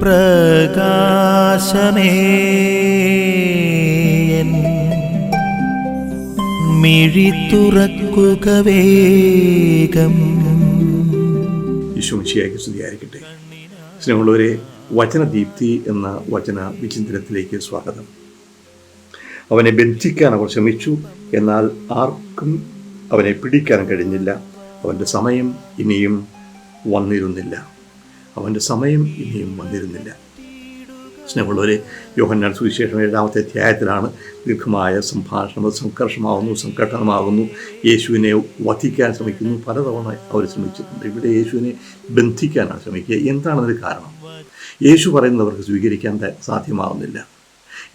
പ്രകാശമേ. മിഴി തുറക്കുക വേഗം. ഈശോമിശിയാക്കി സ്തുതിയായിരിക്കട്ടെ. സ്നേഹമുള്ളവരെ വചനദീപ്തി എന്ന വചന വിചിന്തനത്തിലേക്ക് സ്വാഗതം. അവനെ ബന്ധിക്കാൻ അവർ ശ്രമിച്ചു എന്നാൽ ആർക്കും അവനെ പിടിക്കാൻ കഴിഞ്ഞില്ല. അവന്റെ സമയം ഇനിയും വന്നിരുന്നില്ല. അവന്റെ സമയം ഇനിയും വന്നിരുന്നില്ല. സ്നേഹമുള്ളവരെ യോഹന്നാൻ സുവിശേഷം ഏഴാമത്തെ അധ്യായത്തിലാണ് ദീർഘമായ സംഭാഷണം. സംഘർഷമാകുന്നു സംഘട്ടനമാകുന്നു യേശുവിനെ വധിക്കാൻ ശ്രമിക്കുന്നു. പലതവണ അവർ ശ്രമിച്ചിട്ടുണ്ട്. ഇവിടെ യേശുവിനെ ബന്ധിക്കാനാണ് ശ്രമിക്കുക. എന്താണ് അതിന് കാരണം? യേശു പറയുന്നത് അവർക്ക് സ്വീകരിക്കാൻ സാധ്യമാവുന്നില്ല.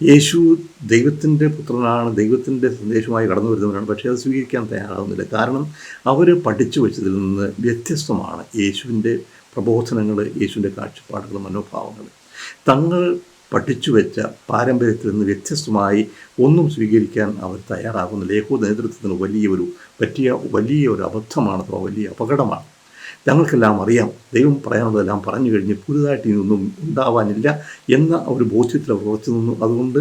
യേശു ദൈവത്തിന്റെ പുത്രനാണ്. ദൈവത്തിന്റെ സന്ദേശമായി കടന്നു വരുന്നവരാണ് പക്ഷേ അത് സ്വീകരിക്കാൻ തയ്യാറാവുന്നില്ല. കാരണം അവർ പഠിച്ചു വെച്ചതിൽ നിന്ന് വ്യത്യസ്തമാണ് യേശുവിന്റെ പ്രബോധനങ്ങൾ യേശുവിന്റെ കാഴ്ചപ്പാടുകൾ മനോഭാവങ്ങൾ തങ്ങൾ പഠിച്ചു വെച്ച പാരമ്പര്യത്തിൽ നിന്ന് വ്യത്യസ്തമായി ഒന്നും സ്വീകരിക്കാൻ അവർ തയ്യാറാകുന്നില്ല. യഹൂദ നേതൃത്വത്തിന് വലിയൊരു പറ്റിയ വലിയ ഒരു അബദ്ധമാണ് അഥവാ വലിയ അപകടമാണ്. ഞങ്ങൾക്കെല്ലാം അറിയാം ദൈവം പറയാനുള്ളതെല്ലാം പറഞ്ഞു കഴിഞ്ഞ് പുതുതായിട്ട് ഇനിയൊന്നും ഉണ്ടാവാനില്ല എന്ന ഒരു ബോധ്യത്തിൽ അവർ ഉറച്ചു നിന്നു. അതുകൊണ്ട്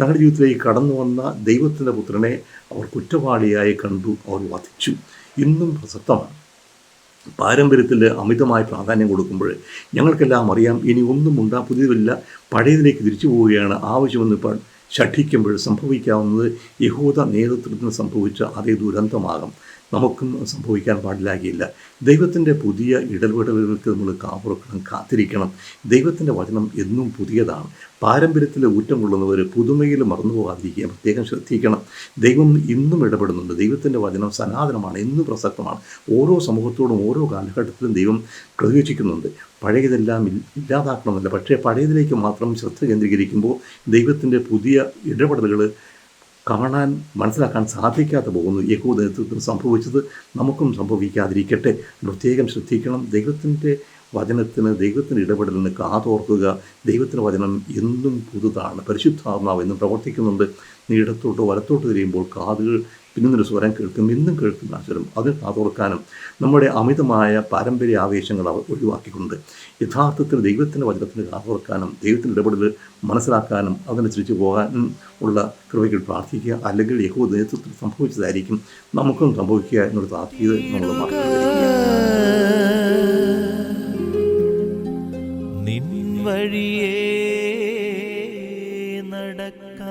തങ്ങളുടെ ജീവിതത്തിലേക്ക് കടന്നു വന്ന ദൈവത്തിന്റെ പുത്രനെ അവർ കുറ്റവാളിയായി കണ്ടു അവർ വധിച്ചു. ഇന്നും പ്രസക്തമാണ്. പാരമ്പര്യത്തിൽ അമിതമായ പ്രാധാന്യം കൊടുക്കുമ്പോൾ ഞങ്ങൾക്കെല്ലാം അറിയാം ഇനി ഒന്നും ഉണ്ടാ പുതിയതില്ല പഴയതിലേക്ക് തിരിച്ചു പോവുകയാണ്. ആവശ്യമെന്ന് ഷഠിക്കുമ്പോൾ സംഭവിക്കാവുന്നത് യഹൂദ നേതൃത്വത്തിന് സംഭവിച്ച അതേ ദുരന്തമാകും. നമുക്കും സംഭവിക്കാൻ പാടില്ലാകില്ല ദൈവത്തിന്റെ പുതിയ ഇടപെടലുകൾക്ക് നമ്മൾ കാവറക്കണം കാത്തിരിക്കണം. ദൈവത്തിന്റെ വചനം എന്നും പുതിയതാണ്. പാരമ്പര്യത്തിൽ ഊറ്റം കൊള്ളുന്നവർ പുതുമയിൽ മറന്നു പോകാതിരിക്കുക. പ്രത്യേകം ശ്രദ്ധിക്കണം. ദൈവം ഇന്നും ഇടപെടുന്നുണ്ട്. ദൈവത്തിന്റെ വചനം സനാതനമാണ് എന്നും പ്രസക്തമാണ്. ഓരോ സമൂഹത്തോടും ഓരോ കാലഘട്ടത്തിലും ദൈവം പ്രതീക്ഷിക്കുന്നുണ്ട് പഴയതെല്ലാം ഇല്ലാതാക്കണമെന്നില്ല. പക്ഷേ പഴയതിലേക്ക് മാത്രം ശ്രദ്ധ കേന്ദ്രീകരിക്കുമ്പോൾ ദൈവത്തിന്റെ പുതിയ ഇടപെടലുകൾ കാണാൻ മനസ്സിലാക്കാൻ സാധിക്കാതെ പോകുന്നു. യഹൂദ സംഭവിച്ചത് നമുക്കും സംഭവിക്കാതിരിക്കട്ടെ. പ്രത്യേകം ശ്രദ്ധിക്കണം. ദൈവത്തിന്റെ വചനത്തിന് ദൈവത്തിന്റെ ഇടപെടലിന് കാതോർക്കുക. ദൈവത്തിന്റെ വചനം എന്നും പുതുതാണ്. പരിശുദ്ധാത്മാവ് എന്നും പ്രവർത്തിക്കുന്നുണ്ട്. നീ ഇടത്തോട്ടോ വലത്തോട്ട് തിരിയുമ്പോൾ കാതുകൾ പിന്നൊരു സ്വരം കേൾക്കും. എന്നും കേൾക്കുന്ന സ്വരം അതിന് കാതോർക്കാനും നമ്മുടെ അമിതമായ പാരമ്പര്യ ആവേശങ്ങൾ ഒഴിവാക്കിക്കൊണ്ട് യഥാർത്ഥത്തിൽ ദൈവത്തിന്റെ വചനത്തിന് കാതോർക്കാനും ദൈവത്തിന്റെ ഇടപെടൽ മനസ്സിലാക്കാനും അതനുസരിച്ച് പോകാനും ഉള്ള കൃപയ്ക്ക് പ്രാർത്ഥിക്കുക. അല്ലെങ്കിൽ യഹോ നേതൃത്വത്തിൽ സംഭവിച്ചതായിരിക്കും. നമുക്കും സംഭവിക്കുക എന്നുള്ള താക്കീത് നമ്മൾ മറക്കരുത് വഴിയേ